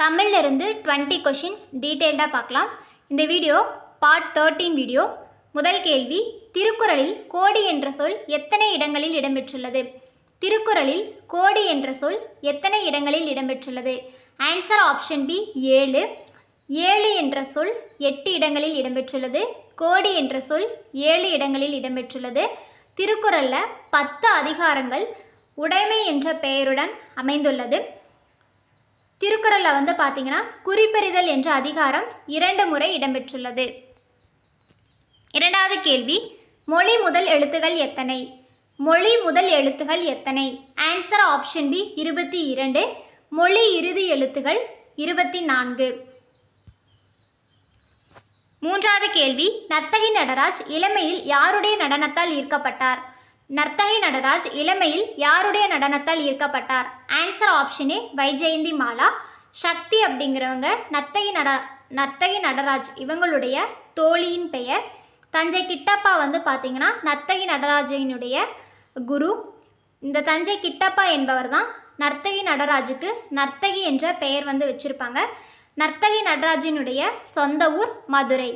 தமிழ்லேருந்து twenty questions டீட்டெயில்டாக பார்க்கலாம். இந்த வீடியோ பார்ட் தேர்ட்டீன் வீடியோ. முதல் கேள்வி திருக்குறளில் கோடி என்ற சொல் எத்தனை இடங்களில் இடம்பெற்றுள்ளது? திருக்குறளில் கோடி என்ற சொல் எத்தனை இடங்களில் இடம்பெற்றுள்ளது? ஆன்சர் ஆப்ஷன் பி ஏழு. ஏழு என்ற சொல் எட்டு இடங்களில் இடம்பெற்றுள்ளது. கோடி என்ற சொல் ஏழு இடங்களில் இடம்பெற்றுள்ளது. திருக்குறளில் பத்து அதிகாரங்கள் உடைமை என்ற பெயருடன் அமைந்துள்ளது. திருக்குறளில் வந்து பார்த்தீங்கன்னா குறிப்பறிதல் என்ற அதிகாரம் இரண்டு முறை இடம்பெற்றுள்ளது. இரண்டாவது கேள்வி மொழி முதல் எழுத்துகள் எத்தனை? மொழி முதல் எழுத்துகள் எத்தனை? ஆன்சர் ஆப்ஷன் பி இருபத்தி இரண்டு மொழி இறுதி எழுத்துகள் இருபத்தி நான்கு. மூன்றாவது கேள்வி நர்த்தகி நடராஜ் இளமையில் யாருடைய நடனத்தால் ஈர்க்கப்பட்டார்? நர்த்தகி நடராஜ் இளமையில் யாருடைய நடனத்தால் ஈர்க்கப்பட்டார்? ஆன்சர் ஆப்ஷனே வைஜெயந்தி மாலா. சக்தி அப்படிங்கிறவங்க நர்த்தகி நட நர்த்தகி நடராஜ் இவங்களுடைய தோழியின் பெயர். தஞ்சை கிட்டப்பா வந்து பார்த்தீங்கன்னா நர்த்தகி நடராஜனுடைய குரு. இந்த தஞ்சை கிட்டப்பா என்பவர் தான் நர்த்தகி நடராஜுக்கு நர்த்தகி என்ற பெயர் வந்து வச்சுருப்பாங்க. நர்த்தகி நடராஜினுடைய சொந்த ஊர் மதுரை.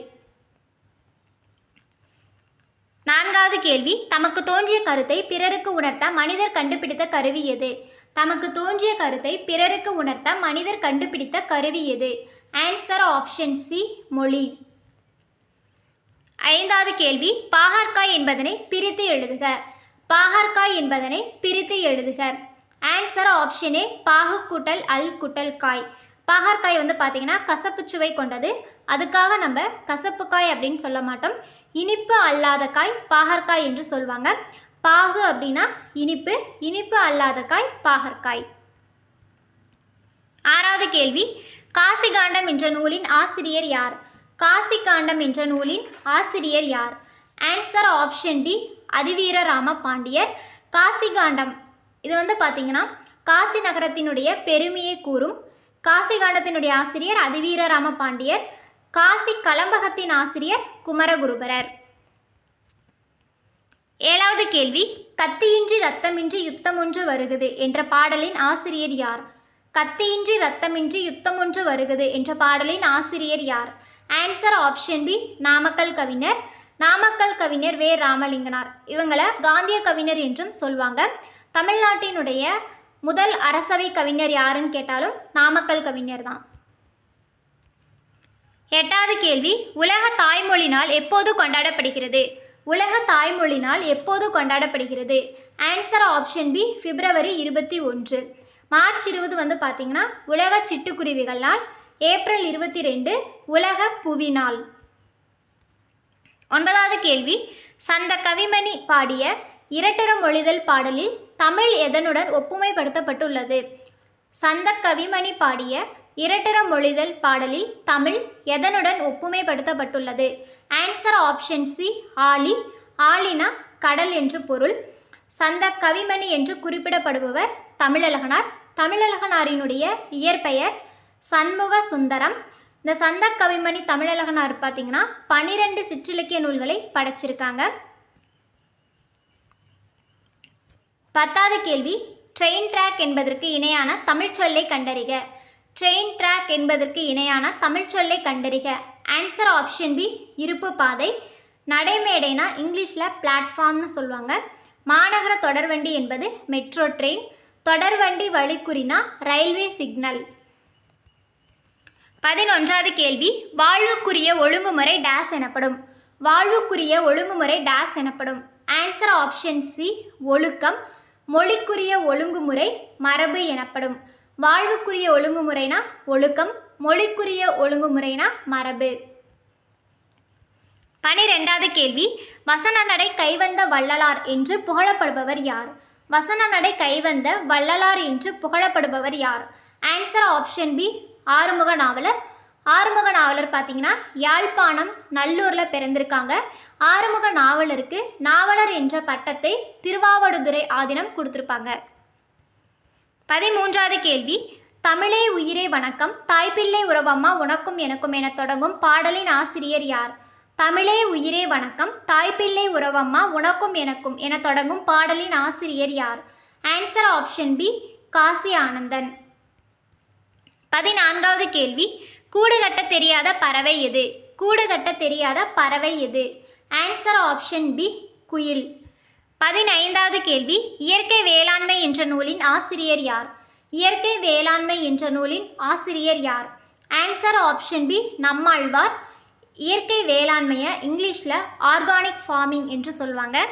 நான்காவது கேள்வி தமக்கு தோன்றிய கருத்தை பிறருக்கு உணர்த்த மனிதர் கண்டுபிடித்த கருவி எது? தமக்கு தோன்றிய கருத்தை பிறருக்கு உணர்த்த மனிதர் கண்டுபிடித்த கருவி எது? ஆன்சர் ஆப்ஷன் சி மொழி. ஐந்தாவது கேள்வி பாகற்காய் என்பதனை பிரித்து எழுதுக. பாகற்காய் என்பதனை பிரித்து எழுதுக. ஆன்சர் ஆப்ஷனே பாகு கூட்டல் அல் கூட்டல் காய். பாகற்காய் வந்து பார்த்திங்கன்னா கசப்பு சுவை கொண்டது. அதுக்காக நம்ம கசப்புக்காய் அப்படின்னு சொல்ல மாட்டோம். இனிப்பு அல்லாத காய் பாகற்காய் என்று சொல்லுவாங்க பாகு அப்படின்னா இனிப்பு இனிப்பு அல்லாத காய் பாகற்காய். ஆறாவது கேள்வி. காசிகாண்டம் என்ற நூலின் ஆசிரியர் யார்? காசிகாண்டம் என்ற நூலின் ஆசிரியர் யார்? Answer option D Athiveera Rama Pandiyar Kasikandam இது வந்து பார்த்திங்கன்னா காசி நகரத்தினுடைய பெருமையை கூறும். காசி காண்டத்தினுடைய ஆசிரியர் அதிவீர ராம பாண்டியர் காசி கலம்பகத்தின் ஆசிரியர் குமரகுருபரர். ஏழாவது கேள்வி கத்தியின்றி ரத்தமின்றி யுத்தம் ஒன்று வருகிறது என்ற பாடலின் ஆசிரியர் யார்? கத்தியின்றி ரத்தமின்றி யுத்தம் ஒன்று வருகிறது என்ற பாடலின் ஆசிரியர் யார்? ஆன்சர் ஆப்ஷன் பி நாமக்கல் கவிஞர். நாமக்கல் கவிஞர் வே. ராமலிங்கனார். இவங்களை காந்திய கவிஞர் என்றும் சொல்வாங்க. தமிழ்நாட்டினுடைய முதல் அரசவை கவிஞர் யாருன்னு கேட்டாலும் நாமக்கல் கவிஞர் தான். எட்டாவது கேள்வி உலக தாய்மொழி நாள் எப்போது கொண்டாடப்படுகிறது? உலக தாய்மொழி நாள் எப்போது கொண்டாடப்படுகிறது? ஆன்சர் ஆப்ஷன் பி பிப்ரவரி இருபத்தி ஒன்று. மார்ச் இருபது வந்து பார்த்தீங்கன்னா உலக சிட்டுக்குருவிகள் நாள். ஏப்ரல் இருபத்தி ரெண்டு உலக புவி நாள். ஒன்பதாவது கேள்வி சந்த கவிமணி பாடிய இரட்டர மொழிதல் பாடலில் தமிழ் எதனுடன் ஒப்புமைப்படுத்தப்பட்டுள்ளது? சந்த கவிமணி பாடிய இரட்டர மொழிதல் பாடலில் தமிழ் எதனுடன் ஒப்புமைப்படுத்தப்பட்டுள்ளது? ஆன்சர் ஆப்ஷன் சி ஆலி. ஆலினா கடல் என்று பொருள். சந்த கவிமணி என்று குறிப்பிடப்படுபவர் தமிழழகனார். தமிழழகனாரினுடைய இயற்பெயர் சண்முக சுந்தரம். இந்த சந்த கவிமணி தமிழழகனார் பார்த்தீங்கன்னா பனிரெண்டு சிற்றிலக்கிய நூல்களை படைச்சிருக்காங்க. பத்தாவது கேள்வி ட்ரெயின் ட்ராக் என்பதற்கு இணையான தமிழ் சொல்லை கண்டறிக. ட்ரெயின் ட்ராக் என்பதற்கு இணையான தமிழ் சொல்லை கண்டறிக. ஆன்சர் ஆப்ஷன் பி இருப்பு பாதை. நடைமேடைனா இங்கிலீஷில் பிளாட்ஃபார்ம்னு சொல்லுவாங்க. மாநகர தொடர்வண்டி என்பது மெட்ரோ ட்ரெயின் தொடர்வண்டி வழிக்குறினா ரயில்வே சிக்னல் பதினொன்றாவது கேள்வி வாழ்வுக்குரிய ஒழுங்குமுறை டேஸ் எனப்படும். வாழ்வுக்குரிய ஒழுங்குமுறை டேஸ் எனப்படும். ஆன்சர் ஆப்ஷன் சி ஒழுக்கம். மொழிக்குரிய ஒழுங்குமுறை மரபு எனப்படும். வாழ்வுக்குரிய ஒழுங்குமுறைனா ஒழுக்கம் மொழிக்குரிய ஒழுங்குமுறைனா மரபு. பனிரெண்டாவது கேள்வி வசன நடை கைவந்த வள்ளலார் என்று புகழப்படுபவர் யார்? வசன நடை கைவந்த வள்ளலார் என்று புகழப்படுபவர் யார்? Answer option B Arumuga Navalar Arumuga Navalar பார்த்தீங்கன்னா யாழ்ப்பாணம் நல்லூரில் பிறந்திருக்காங்க. ஆறுமுக நாவலருக்கு நாவலர் என்ற பட்டத்தை திருவாவடுதுறை ஆதீனம் கொடுத்துருப்பாங்க. பதிமூன்றாவது கேள்வி. தமிழே உயிரே வணக்கம். தாய்ப்பிள்ளை உறவம்மா உனக்கும் எனக்கும் என தொடங்கும் பாடலின் ஆசிரியர் யார்? தமிழே உயிரே வணக்கம். தாய்ப்பிள்ளை உறவம்மா உனக்கும் எனக்கும் என தொடங்கும் பாடலின் ஆசிரியர் யார்? Answer option B Kasi Anandan. பதினான்காவது கேள்வி. கூடு கட்ட தெரியாத பறவை எது? கூடு கட்ட தெரியாத பறவை எது? ஆன்சர் ஆப்ஷன் பி குயில். பதினைந்தாவது கேள்வி இயற்கை வேளாண்மை என்ற நூலின் ஆசிரியர் யார்? இயற்கை வேளாண்மை என்ற நூலின் ஆசிரியர் யார்? Answer option B Nammalvar. இயற்கை வேளாண்மையை இங்கிலீஷில் ஆர்கானிக் ஃபார்மிங் என்று சொல்லுவாங்க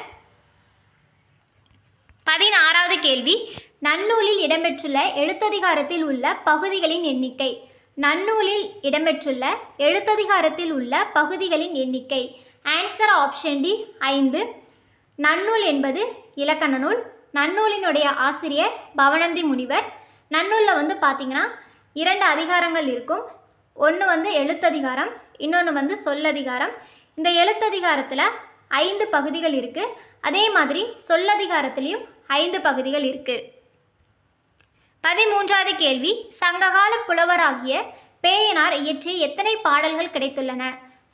பதினாறாவது கேள்வி நன்னூலில் இடம்பெற்றுள்ள எழுத்ததிகாரத்தில் உள்ள பகுதிகளின் எண்ணிக்கை. நன்னூலில் இடம்பெற்றுள்ள எழுத்ததிகாரத்தில் உள்ள பகுதிகளின் எண்ணிக்கை. ஆன்சர் ஆப்ஷன் டி ஐந்து. நன்னூல் என்பது இலக்கண நூல். நன்னூலினுடைய ஆசிரியர் பவனந்தி முனிவர். நன்னூலில் வந்து பார்த்தீங்கன்னா இரண்டு அதிகாரங்கள் இருக்கும். ஒன்று வந்து எழுத்ததிகாரம் இன்னொன்று வந்து சொல்லதிகாரம். இந்த எழுத்ததிகாரத்தில் ஐந்து பகுதிகள் இருக்குது அதே மாதிரி சொல்லதிகாரத்துலேயும் ஐந்து பகுதிகள் இருக்குது பதிமூன்றாவது கேள்வி. சங்ககால புலவராகிய பேயனார் இயற்றிய எத்தனை பாடல்கள் கிடைத்துள்ளன?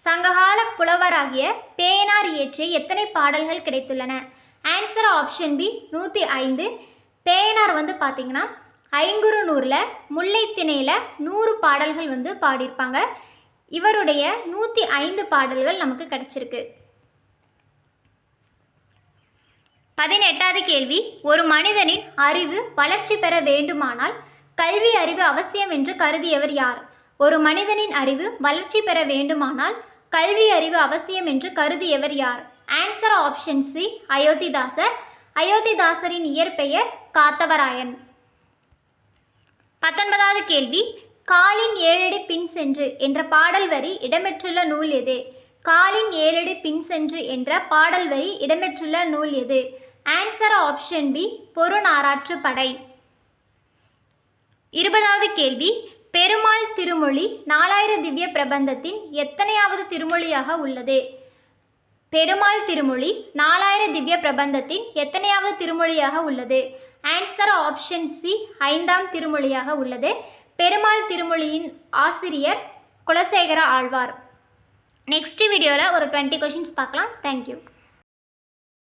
சங்ககால புலவராகிய பேயனார் இயற்றிய எத்தனை பாடல்கள் கிடைத்துள்ளன? ஆன்சர் ஆப்ஷன் பி நூற்றி ஐந்து. பேயனார் வந்து பார்த்திங்கன்னா ஐங்குறு நூறில் முல்லைத்திணையில் நூறு பாடல்கள் வந்து பாடியிருப்பாங்க. இவருடைய நூற்றி ஐந்து பாடல்கள் நமக்கு கிடைச்சிருக்கு. பதினெட்டாவது கேள்வி. ஒரு மனிதனின் அறிவு வளர்ச்சி பெற வேண்டுமானால் கல்வி அறிவு அவசியம் என்று கருதியவர் யார்? ஒரு மனிதனின் அறிவு வளர்ச்சி பெற வேண்டுமானால் கல்வி அறிவு அவசியம் என்று கருதியவர் யார்? Answer option C Ayothidasar. அயோத்திதாசரின் இயற்பெயர் காத்தவராயன். பத்தொன்பதாவது கேள்வி. காலின் ஏழடி பின் சென்று என்ற பாடல் வரி இடம்பெற்றுள்ள நூல் எது? காலின் ஏழடி பின் சென்று என்ற பாடல் வரி இடம்பெற்றுள்ள நூல் எது? ஆன்சர் ஆப்ஷன் பி பொருணாராற்று படை. இருபதாவது கேள்வி பெருமாள் திருமொழி நாலாயிரம் திவ்ய பிரபந்தத்தின் எத்தனையாவது திருமொழியாக உள்ளது? பெருமாள் திருமொழி நாலாயிரம் திவ்ய பிரபந்தத்தின் எத்தனையாவது திருமொழியாக உள்ளது? ஆன்சர் ஆப்ஷன் சி ஐந்தாம் திருமொழியாக உள்ளது. பெருமாள் திருமொழியின் ஆசிரியர் குலசேகர ஆழ்வார். நெக்ஸ்ட் வீடியோவில் ஒரு டுவெண்ட்டி கொஷின்ஸ் பார்க்கலாம். தேங்க்யூ